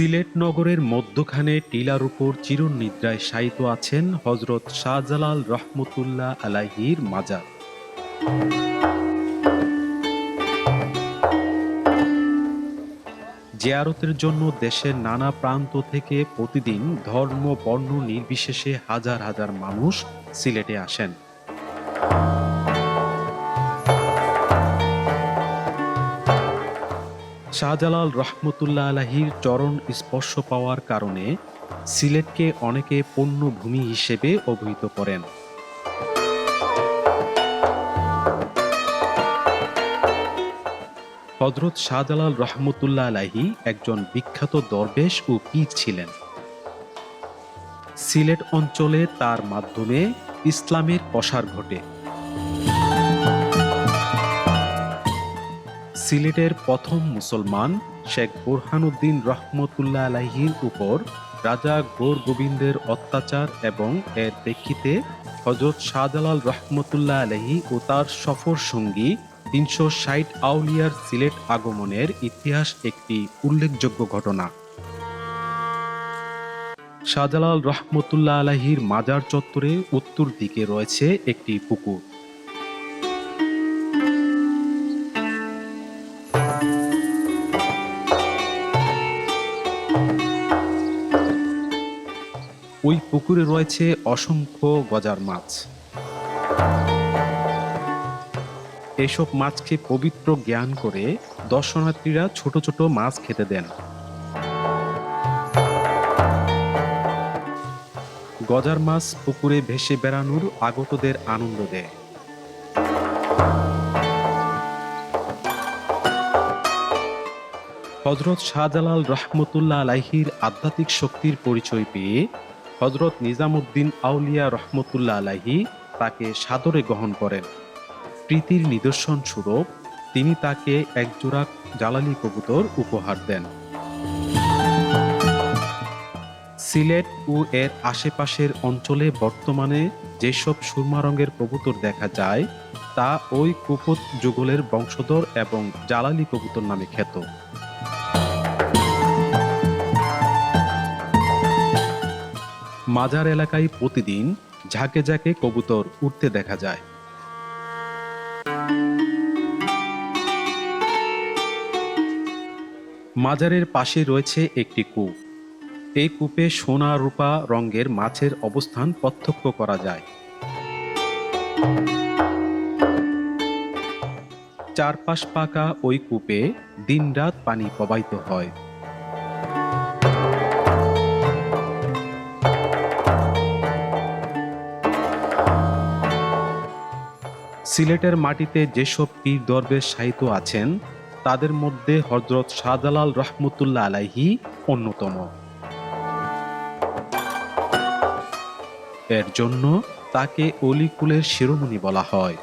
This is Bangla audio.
সিলেট নগরের মধ্যখানে টিলার উপর চিরনিদ্রায় শায়িত আছেন হজরত শাহজালাল রহমতুল্লাহ আলাহির মাজার। জিয়ারতের জন্য দেশের নানা প্রান্ত থেকে প্রতিদিন ধর্ম, বর্ণ নির্বিশেষে হাজার হাজার মানুষ সিলেটে আসেন। শাহজালাল রহমতুল্লাহ আলাহির চরণ স্পর্শ পাওয়ার কারণে সিলেটকে অনেকে পণ্যভূমি হিসেবে অভিহিত করেন। হজরত শাহজালাল রহমতুল্লাহ আলাহি একজন বিখ্যাত দরবেশ ও পীর ছিলেন। সিলেট অঞ্চলে তার মাধ্যমে ইসলামের প্রসার ঘটে। সিলেটের প্রথম মুসলমান শেখ বোরহানুদ্দিন রহমতুল্লাহ আলাহির উপর রাজা গোর গোবিন্দের অত্যাচার এবং এর প্রেক্ষিতে হজরত শাহজালাল রহমতুল্লাহ আলহী ও তার সফর সঙ্গী তিনশো ষাট আউলিয়ার সিলেট আগমনের ইতিহাস একটি উল্লেখযোগ্য ঘটনা। শাহজালাল রহমতুল্লাহ আলাহির মাজার চত্বরে উত্তর দিকে রয়েছে একটি পুকুর। ওই পুকুরে রয়েছে অসংখ্য গজার মাছ। এসব মাছকে পবিত্র জ্ঞান করে দর্শনার্থীরা ছোট ছোট মাছ খেতে দেন। গজার মাছ পুকুরে ভেসে বেড়ানোর আগতদের আনন্দ দেয়। হজরত শাহজালাল রহমতুল্লাহ আলাহির আধ্যাত্মিক শক্তির পরিচয় পেয়ে হজরত নিজামুদ্দিন আউলিয়া রহমতুল্লা আলাহি তাকে সাদরে গ্রহণ করেন। প্রীতির নিদর্শন স্বরূপ তিনি তাকে একজোড়া জালালি কবুতর উপহার দেন। সিলেট ও এর আশেপাশের অঞ্চলে বর্তমানে যেসব সুরমা রঙের কবুতর দেখা যায়, তা ওই কুপত যুগলের বংশধর এবং জালালি কবুতর নামে খ্যাত। মাজার এলাকায় প্রতিদিন ঝাঁকে ঝাঁকে কবুতর উঠতে দেখা যায়। মাজারের পাশে রয়েছে একটি কূপ। এই কূপে সোনা, রূপা, রঙের মাছের অবস্থান প্রত্যক্ষ করা যায়। চারপাশ পাকা ওই কূপে দিনরাত পানি প্রবাহিত হয়। সিলেটের মাটিতে যেসব পীর দরবেশ সাহিত্য আছেন, তাদের মধ্যে হজরত শাহজালাল রহমতুল্লাহ আলাইহি অন্যতম। এর জন্য তাকে অলিকুলের শিরোমণি বলা হয়।